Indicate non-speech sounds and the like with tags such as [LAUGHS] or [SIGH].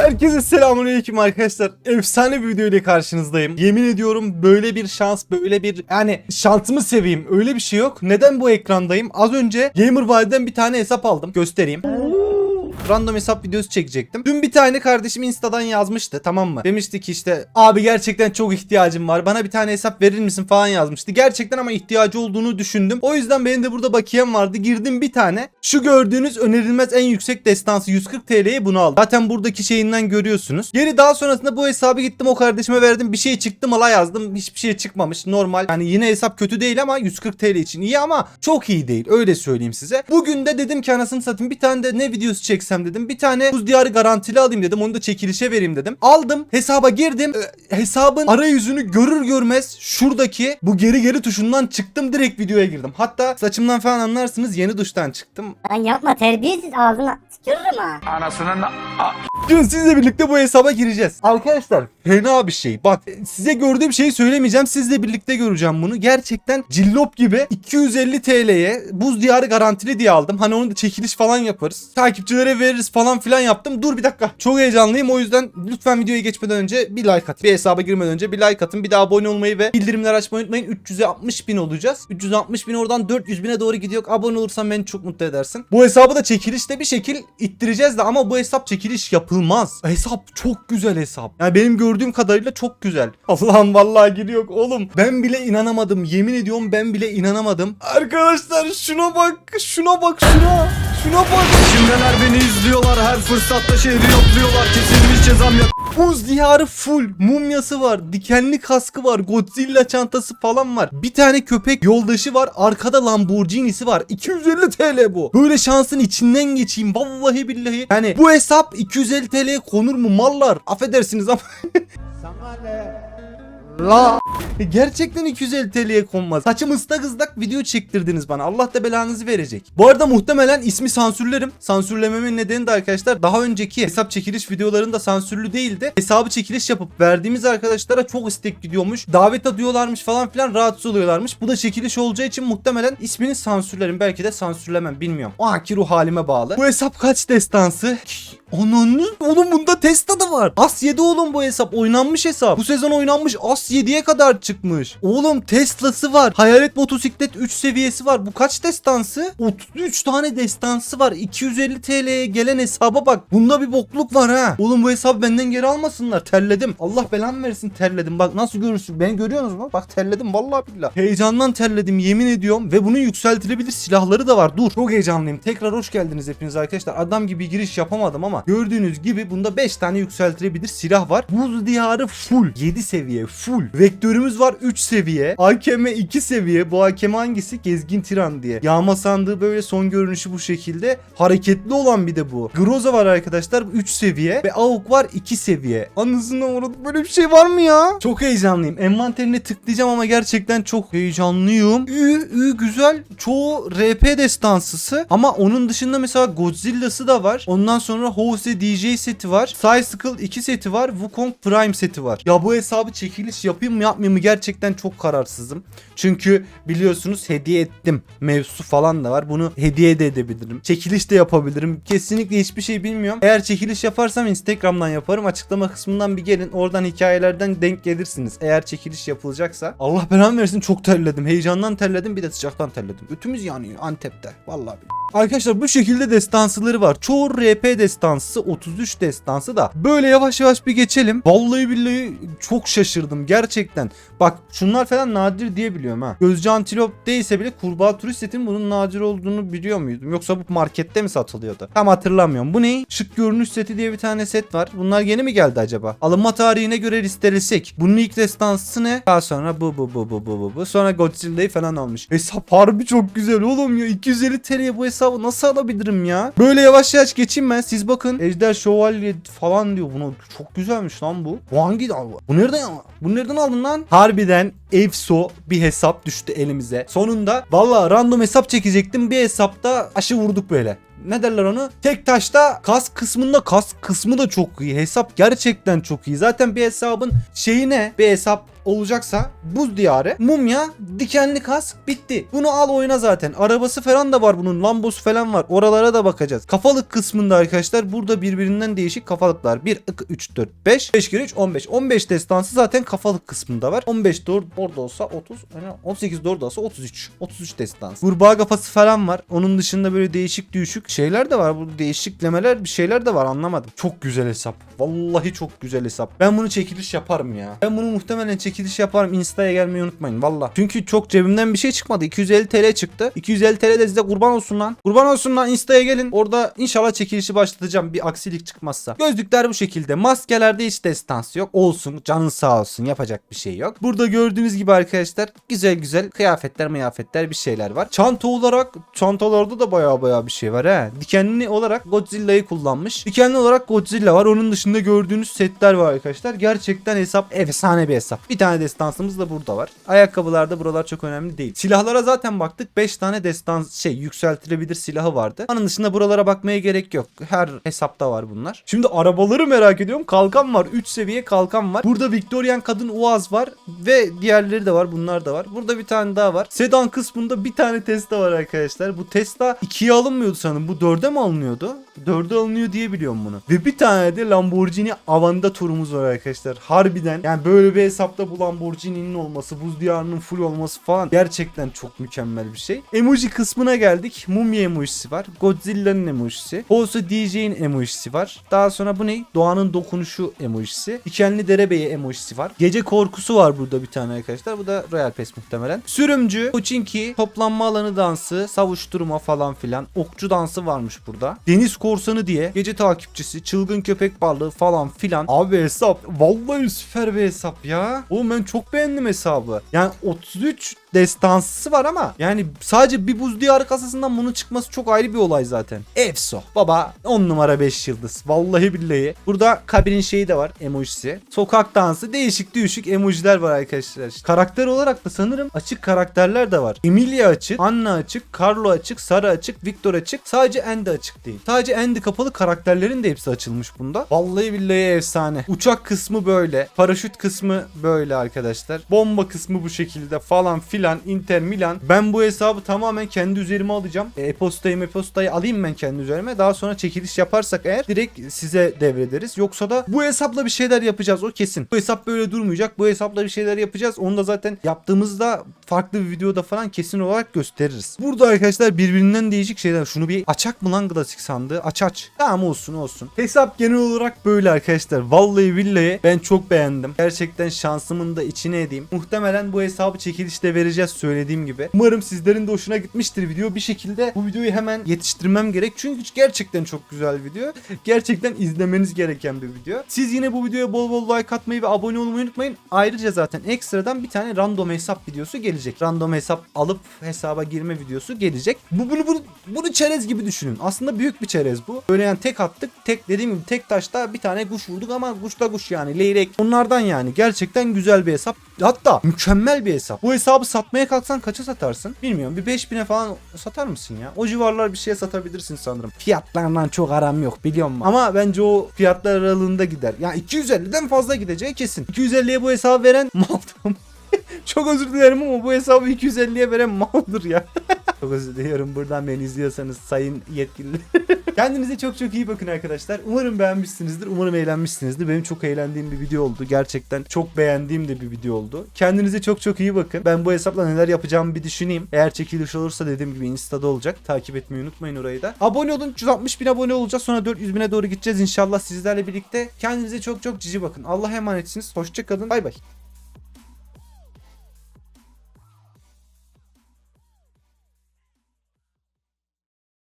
Herkese selamünaleyküm arkadaşlar. Efsane bir video ile karşınızdayım. Yemin ediyorum böyle bir şans, böyle bir yani şansımı seveyim. Öyle bir şey yok. Neden bu ekrandayım? Az önce Gamerwire'den bir tane hesap aldım. Göstereyim. Random hesap videosu çekecektim. Dün bir tane kardeşim Insta'dan yazmıştı tamam mı? Demişti ki işte abi gerçekten çok ihtiyacım var. Bana bir tane hesap verir misin falan yazmıştı. Gerçekten ama ihtiyacı olduğunu düşündüm. O yüzden benim de burada bakiyem vardı. Girdim bir tane. Şu gördüğünüz önerilmez en yüksek destansı 140 TL'ye bunu aldım. Zaten buradaki şeyinden görüyorsunuz. Geri daha sonrasında bu hesabı gittim o kardeşime verdim. Bir şey çıktı mı la yazdım. Hiçbir şey çıkmamış. Normal. Yani yine hesap kötü değil ama 140 TL için iyi ama çok iyi değil. Öyle söyleyeyim size. Bugün de dedim ki anasını satayım bir tane de ne videosu çeksem dedim. Bir tane buz diyarı garantili alayım dedim. Onu da çekilişe vereyim dedim. Aldım. Hesaba girdim. Ee, hesabın arayüzünü görür görmez şuradaki bu geri geri tuşundan çıktım. Direkt videoya girdim. Hatta saçımdan falan anlarsınız yeni duştan çıktım. Lan yapma terbiyesiz ağzına tükürürüm ha. Anasının Bugün sizle birlikte bu hesaba gireceğiz. Arkadaşlar fena bir şey. Bak size gördüğüm şeyi söylemeyeceğim. Sizle birlikte göreceğim bunu. Gerçekten cillop gibi 250 TL'ye buz diyarı garantili diye aldım. Hani onu da çekiliş falan yaparız. Takipçilere veririz falan filan yaptım. Dur bir dakika. Çok heyecanlıyım. O yüzden lütfen videoya geçmeden önce bir like atın. Bir hesaba girmeden önce bir like atın. Bir de abone olmayı ve bildirimler açmayı unutmayın. 360 bin olacağız. 360 bin oradan 400 bine doğru gidiyor. Abone olursan beni çok mutlu edersin. Bu hesabı da çekilişte bir şekil ittireceğiz de ama bu hesap çekiliş yapılmaz. Hesap çok güzel hesap. Yani benim gördüğüm kadarıyla çok güzel. [LAUGHS] Allah'ım vallahi giriyor oğlum. Ben bile inanamadım. Yemin ediyorum ben bile inanamadım. Arkadaşlar şuna bak. Şuna bak şuna. Şuna bak. Şimdiler beni izliyorlar her fırsatta şehri yokluyorlar kesilmiş cezam ya Buz diyarı full. Mumyası var. Dikenli kaskı var. Godzilla çantası falan var. Bir tane köpek yoldaşı var. Arkada Lamborghini'si var. 250 TL bu. Böyle şansın içinden geçeyim. Vallahi billahi. Yani bu hesap 250 TL'ye konur mu mallar? Affedersiniz ama. [LAUGHS] La. Gerçekten 250 TL'ye konmaz. Saçım ıslak ıslak video çektirdiniz bana. Allah da belanızı verecek. Bu arada muhtemelen ismi sansürlerim. Sansürlememin nedeni de arkadaşlar daha önceki hesap çekiliş videolarında sansürlü değildi. Hesabı çekiliş yapıp verdiğimiz arkadaşlara çok istek gidiyormuş. Davet atıyorlarmış falan filan rahatsız oluyorlarmış. Bu da çekiliş olacağı için muhtemelen ismini sansürlerim. Belki de sansürlemem bilmiyorum. O anki ruh halime bağlı. Bu hesap kaç destansı? Onun oğlum bunda Tesla da var. As 7 oğlum bu hesap. Oynanmış hesap. Bu sezon oynanmış As 7'ye kadar çıkmış. Oğlum Tesla'sı var. Hayalet motosiklet 3 seviyesi var. Bu kaç destansı? 33 tane destansı var. 250 TL'ye gelen hesaba bak. Bunda bir bokluk var ha. Oğlum bu hesabı benden geri almasınlar. Terledim. Allah belamı versin terledim. Bak nasıl görürsün. Beni görüyorsunuz mu? Bak terledim vallahi billahi. Heyecandan terledim yemin ediyorum. Ve bunun yükseltilebilir silahları da var. Dur. Çok heyecanlıyım. Tekrar hoş geldiniz hepiniz arkadaşlar. Adam gibi giriş yapamadım ama gördüğünüz gibi bunda 5 tane yükseltilebilir silah var. Buz diyarı full. 7 seviye full. Vektörümüz var 3 seviye. AKM 2 seviye. Bu AKM hangisi? Gezgin Tiran diye. Yağma sandığı böyle son görünüşü bu şekilde. Hareketli olan bir de bu. Groza var arkadaşlar 3 seviye. Ve AUK var 2 seviye. Anasını uğradık böyle bir şey var mı ya? Çok heyecanlıyım. Envanterine tıklayacağım ama gerçekten çok heyecanlıyım. Ü, ü güzel. Çoğu RP destansısı. Ama onun dışında mesela Godzilla'sı da var. Ondan sonra Hose DJ seti var. Cycle 2 seti var. Wukong Prime seti var. Ya bu hesabı çekiliş yapayım mı yapmayayım mı gerçekten çok kararsızım. Çünkü biliyorsunuz hediye ettim. Mevzusu falan da var. Bunu hediye de edebilirim. Çekiliş de yapabilirim. Kesinlikle hiçbir şey bilmiyorum. Eğer çekiliş yaparsam Instagram'dan yaparım. Açıklama kısmından bir gelin. Oradan hikayelerden denk gelirsiniz. Eğer çekiliş yapılacaksa. Allah belamı versin çok terledim. Heyecandan terledim bir de sıcaktan terledim. Ötümüz yanıyor Antep'te. Vallahi. Arkadaşlar bu şekilde destansıları var. Çoğu RP destansı 33 destansı da. Böyle yavaş yavaş bir geçelim. Vallahi billahi çok şaşırdım gerçekten. Bak şunlar falan nadir diye biliyorum ha. Gözcü antilop değilse bile kurbağa turist setin bunun nadir olduğunu biliyor muydum? Yoksa bu markette mi satılıyordu? Tam hatırlamıyorum. Bu ne? Şık görünüş seti diye bir tane set var. Bunlar yeni mi geldi acaba? Alınma tarihine göre listelersek. Bunun ilk destansı ne? Daha sonra bu bu bu bu bu bu bu. Sonra Godzilla'yı falan almış. Hesap harbi çok güzel oğlum ya. 250 TL'ye bu hesabı nasıl alabilirim ya? Böyle yavaş yavaş geçeyim ben. Siz bakın. Ejder Şövalye falan diyor. Bunu çok güzelmiş lan bu. Bu hangi Bu nereden Bu nereden aldın lan? Harbiden efso bir hesap düştü elimize. Sonunda valla random hesap çekecektim. Bir hesapta aşı vurduk böyle ne derler onu? Tek taşta kas kısmında kas kısmı da çok iyi. Hesap gerçekten çok iyi. Zaten bir hesabın şeyi ne? Bir hesap olacaksa buz diyarı, mumya, dikenli kask bitti. Bunu al oyna zaten. Arabası falan da var bunun. Lambosu falan var. Oralara da bakacağız. Kafalık kısmında arkadaşlar burada birbirinden değişik kafalıklar. 1, 2, 3, 4, 5. 5 kere 3, 15. 15 destansı zaten kafalık kısmında var. 15 doğru orada olsa 30. yani 18 doğru olsa 33. 33 destansı. Kurbağa kafası falan var. Onun dışında böyle değişik düşük şeyler de var. Bu değişiklemeler bir şeyler de var anlamadım. Çok güzel hesap. Vallahi çok güzel hesap. Ben bunu çekiliş yaparım ya. Ben bunu muhtemelen çekiliş yaparım. Insta'ya gelmeyi unutmayın valla. Çünkü çok cebimden bir şey çıkmadı. 250 TL çıktı. 250 TL de size kurban olsun lan. Kurban olsun lan Insta'ya gelin. Orada inşallah çekilişi başlatacağım bir aksilik çıkmazsa. Gözlükler bu şekilde. Maskelerde hiç destansı yok. Olsun. Canın sağ olsun. Yapacak bir şey yok. Burada gördüğünüz gibi arkadaşlar güzel güzel kıyafetler mıyafetler bir şeyler var. Çanta olarak çantalarda da baya baya bir şey var he. Dikenli olarak Godzilla'yı kullanmış. Dikenli olarak Godzilla var. Onun dışında gördüğünüz setler var arkadaşlar. Gerçekten hesap efsane bir hesap. Bir tane destansımız da burada var. Ayakkabılarda buralar çok önemli değil. Silahlara zaten baktık. 5 tane destans şey yükseltilebilir silahı vardı. Onun dışında buralara bakmaya gerek yok. Her hesapta var bunlar. Şimdi arabaları merak ediyorum. Kalkan var. 3 seviye kalkan var. Burada Victorian kadın Uaz var ve diğerleri de var. Bunlar da var. Burada bir tane daha var. Sedan kısmında bir tane Tesla var arkadaşlar. Bu Tesla 2'ye alınmıyordu sanırım. Bu 4'e mi alınıyordu? 4'e alınıyor diye biliyorum bunu. Ve bir tane de Lamborghini Aventador'umuz var arkadaşlar. Harbiden yani böyle bir hesapta bu Lamborghini'nin olması, buz diyarının full olması falan gerçekten çok mükemmel bir şey. Emoji kısmına geldik. Mumya emojisi var. Godzilla'nın emojisi. Olsa DJ'in emojisi var. Daha sonra bu ne? Doğanın dokunuşu emojisi. Dikenli derebeyi emojisi var. Gece korkusu var burada bir tane arkadaşlar. Bu da Royal Pass muhtemelen. Sürümcü, Pochinki, toplanma alanı dansı, savuşturma falan filan. Okçu dansı varmış burada. Deniz korsanı diye gece takipçisi, çılgın köpek balığı falan filan. Abi hesap vallahi süper bir hesap ya. Oğlum ben çok beğendim hesabı. Yani 33 destansısı var ama yani sadece bir buz diyarı kasasından bunun çıkması çok ayrı bir olay zaten. Efso. Baba 10 numara 5 yıldız. Vallahi billahi. Burada kabinin şeyi de var emojisi. Sokak dansı değişik değişik emojiler var arkadaşlar. Karakter olarak da sanırım açık karakterler de var. Emilia açık, Anna açık, Carlo açık, Sara açık, Victor açık. Sadece Andy açık değil. Sadece Andy kapalı karakterlerin de hepsi açılmış bunda. Vallahi billahi efsane. Uçak kısmı böyle. Paraşüt kısmı böyle arkadaşlar. Bomba kısmı bu şekilde falan filan. Inter Milan. Ben bu hesabı tamamen kendi üzerime alacağım. E, E-postayı e-postayı alayım ben kendi üzerime. Daha sonra çekiliş yaparsak eğer direkt size devrederiz. Yoksa da bu hesapla bir şeyler yapacağız o kesin. Bu hesap böyle durmayacak. Bu hesapla bir şeyler yapacağız. Onu da zaten yaptığımızda farklı bir videoda falan kesin olarak gösteririz. Burada arkadaşlar birbirinden değişik şeyler. Şunu bir açak mı lan klasik sandığı? Aç aç. Tamam olsun olsun. Hesap genel olarak böyle arkadaşlar. Vallahi billahi ben çok beğendim. Gerçekten şansımın da içine edeyim. Muhtemelen bu hesabı çekilişte vereceğiz söylediğim gibi. Umarım sizlerin de hoşuna gitmiştir video. Bir şekilde bu videoyu hemen yetiştirmem gerek. Çünkü gerçekten çok güzel video. Gerçekten izlemeniz gereken bir video. Siz yine bu videoya bol bol like atmayı ve abone olmayı unutmayın. Ayrıca zaten ekstradan bir tane random hesap videosu gelecek. Random hesap alıp hesaba girme videosu gelecek. Bu bunu bunu bunu çerez gibi düşünün. Aslında büyük bir çerez bu. Böyle yani tek attık. Tek dediğim gibi tek taşta bir tane kuş vurduk ama kuşla kuş yani leyrek. Onlardan yani. Gerçekten güzel bir hesap. Hatta mükemmel bir hesap. Bu hesabı satmaya kalksan kaça satarsın? Bilmiyorum. Bir 5000'e falan satar mısın ya? O civarlar bir şeye satabilirsin sanırım. Fiyatlarından çok aram yok biliyor musun? Ama bence o fiyatlar aralığında gider. Ya 250'den fazla gideceği kesin. 250'ye bu hesabı veren mal [LAUGHS] Çok özür dilerim ama bu hesabı 250'ye veren maldır ya. [LAUGHS] çok özür diliyorum buradan beni izliyorsanız sayın yetkililer. Kendinize çok çok iyi bakın arkadaşlar. Umarım beğenmişsinizdir. Umarım eğlenmişsinizdir. Benim çok eğlendiğim bir video oldu. Gerçekten çok beğendiğim de bir video oldu. Kendinize çok çok iyi bakın. Ben bu hesapla neler yapacağımı bir düşüneyim. Eğer çekiliş olursa dediğim gibi Insta'da olacak. Takip etmeyi unutmayın orayı da. Abone olun. 160 bin abone olacağız. Sonra 400 bine doğru gideceğiz inşallah sizlerle birlikte. Kendinize çok çok cici bakın. Allah'a emanetsiniz. Hoşçakalın. Bay bay.